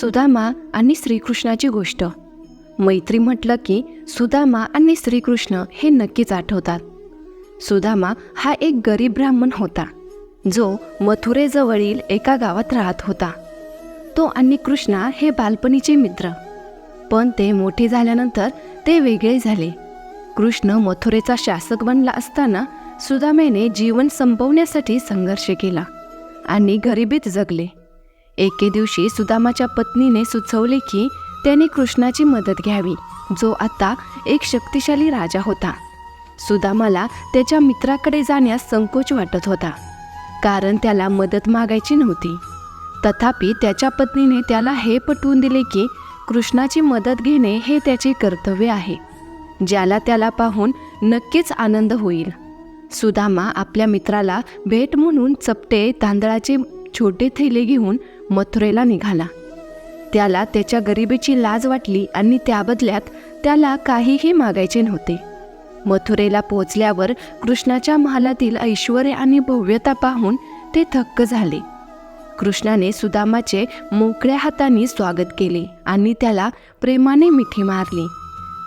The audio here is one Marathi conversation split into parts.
सुदामा आणि श्रीकृष्णाची गोष्ट. मैत्री म्हटलं की सुदामा आणि श्रीकृष्ण हे नक्कीच आठवतात. सुदामा हा एक गरीब ब्राह्मण होता जो मथुरेजवळील एका गावात राहत होता. तो आणि कृष्णा हे बालपणीचे मित्र. पण ते मोठे झाल्यानंतर ते वेगळे झाले. कृष्ण मथुरेचा शासक बनला असताना सुदामेने जीवन संपवण्यासाठी संघर्ष केला आणि गरिबीत जगले. एके दिवशी सुदामाच्या पत्नीने सुचवले की त्याने कृष्णाची मदत घ्यावी जो आता एक शक्तिशाली राजा होता. सुदामाला त्याच्या मित्राकडे जाण्यास संकोच वाटत होता कारण त्याला मदत मागायची नव्हती. तथापि त्याच्या पत्नीने त्याला हे पटवून दिले की कृष्णाची मदत घेणे हे त्याचे कर्तव्य आहे ज्याला त्याला पाहून नक्कीच आनंद होईल. सुदामा आपल्या मित्राला भेट म्हणून चपटे तांदळाचे छोटे थैले घेऊन मथुरेला निघाला. त्याला त्याच्या गरिबीची लाज वाटली आणि त्याबदल्यात त्याला काहीही मागायचे नव्हते. मथुरेला पोहोचल्यावर कृष्णाच्या महालातील ऐश्वर आणि भव्यता पाहून ते थक्क झाले. कृष्णाने सुदामाचे मोकळ्या हाताने स्वागत केले आणि त्याला प्रेमाने मिठी मारली.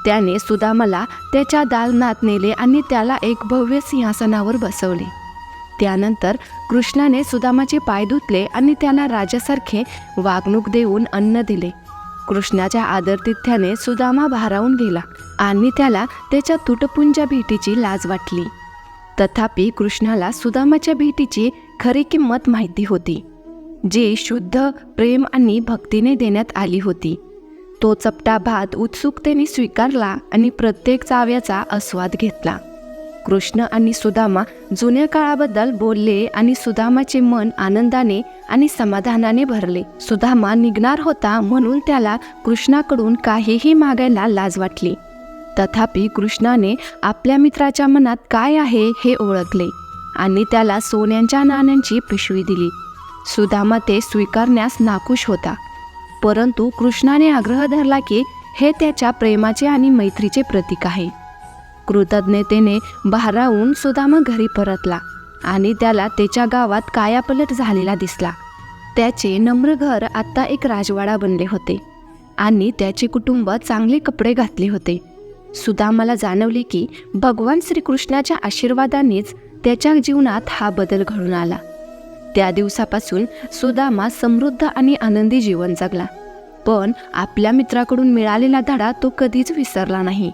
त्याने सुदामाला त्याच्या दालनात नेले आणि त्याला एक भव्य सिंहासनावर बसवले. त्यानंतर कृष्णाने सुदामाचे पाय धुतले आणि त्याला राजासारखे वागणूक देऊन अन्न दिले. कृष्णाच्या आदरतिथ्याने सुदामा भारावून गेला आणि त्याला त्याच्या तुटपुंजा भेटीची लाज वाटली. तथापि कृष्णाला सुदामाच्या भेटीची खरी किंमत माहिती होती जी शुद्ध प्रेम आणि भक्तीने देण्यात आली होती. तो चपटा भात उत्सुकतेने स्वीकारला आणि प्रत्येक चाव्याचा आस्वाद घेतला. कृष्ण आणि सुदामा जुन्या काळाबद्दल बोलले आणि सुदामाचे मन आनंदाने आणि समाधानाने भरले. सुदामा निघणार होता म्हणून त्याला कृष्णाकडून काहीही मागायला लाज वाटली. तथापि कृष्णाने आपल्या मित्राच्या मनात काय आहे हे ओळखले आणि त्याला सोन्यांच्या नाण्यांची पिशवी दिली. सुदामा ते स्वीकारण्यास नाखुश होता. परंतु कृष्णाने आग्रह धरला की हे त्याच्या प्रेमाचे आणि मैत्रीचे प्रतीक आहे. कृतज्ञतेने भारावून सुदामा घरी परतला आणि त्याला त्याच्या गावात कायापलट झालेला दिसला. त्याचे नम्र घर आत्ता एक राजवाडा बनले होते आणि त्याचे कुटुंब चांगले कपडे घातले होते. सुदामाला जाणवले की भगवान श्रीकृष्णाच्या आशीर्वादानेच त्याच्या जीवनात हा बदल घडून आला. त्या दिवसापासून सुदामा समृद्ध आणि आनंदी जीवन जगला. पण आपल्या मित्राकडून मिळालेला धडा तो कधीच विसरला नाही.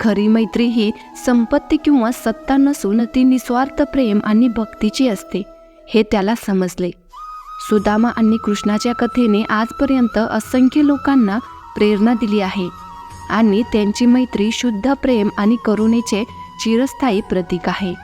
खरी मैत्री ही संपत्ती किंवा सत्ता नसून ती निस्वार्थ प्रेम आणि भक्तीची असते हे त्याला समजले. सुदामा आणि कृष्णाच्या कथेने आजपर्यंत असंख्य लोकांना प्रेरणा दिली आहे आणि त्यांची मैत्री शुद्ध प्रेम आणि करुणेचे चिरस्थायी प्रतीक आहे.